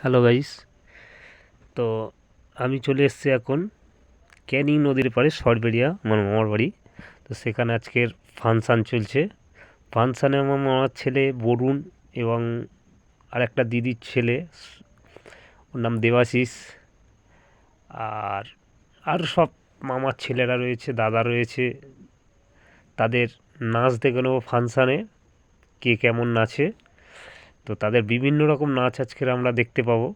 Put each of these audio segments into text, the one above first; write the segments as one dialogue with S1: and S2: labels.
S1: Hello guys তো আমি চলে এসেছি এখন ক্যানিং নদীর পাড়ে সরবেরিয়া আমার মামার বাড়ি। তো সেখানে আজকের ফাংশান চলছে। ফাংশানে আমার মামার ছেলে বরুণ এবং আরেকটা দিদির ছেলে, ওর নাম দেবাশিস। আর আর সব মামার ছেলেরা রয়েছে, দাদা রয়েছে। তাদের নাচ দেখে নেব ফাংশানে, কে কেমন নাচে। তো তাদের বিভিন্ন রকম নাচ আজকের আমরা দেখতে পাবো।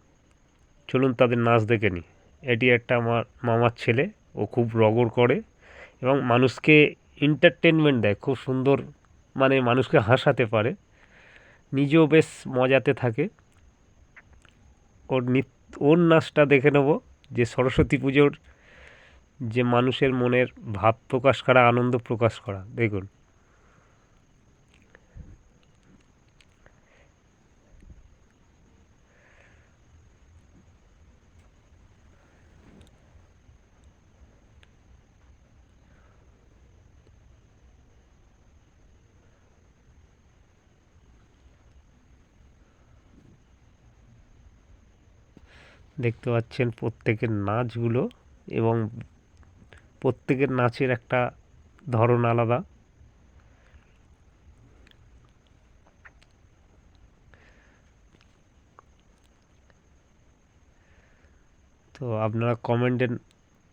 S1: চলুন তাদের নাচ দেখে নিই এটি একটা আমার মামার ছেলে, ও খুব রগর করে এবং মানুষকে এন্টারটেনমেন্ট দেয়, খুব সুন্দর মানে মানুষকে হাসাতে পারে। নিজেও বেশ মজাতে থাকে। ওর ওর নাচটা দেখে নেব, যে সরস্বতী পুজোর যে মানুষের মনের ভাব প্রকাশ করা, আনন্দ প্রকাশ করা। দেখুন। দেখতে পাচ্ছেন প্রত্যেকের নাচগুলো এবং প্রত্যেকের নাচের একটা ধরন আলাদা। তো আপনারা কমেন্টে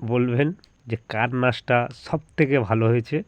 S1: বলবেন যে কার নাচটা সব থেকে ভালো হয়েছে।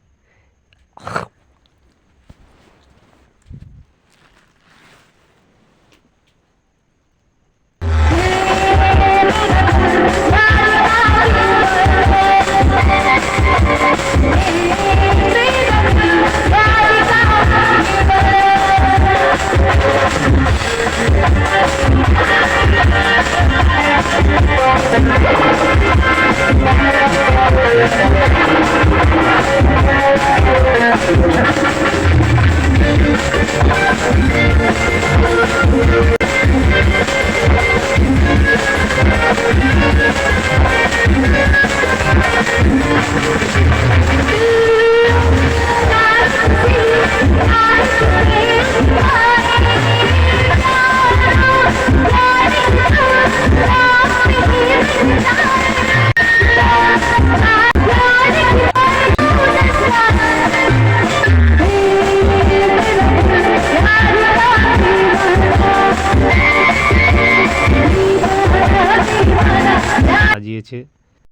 S1: છે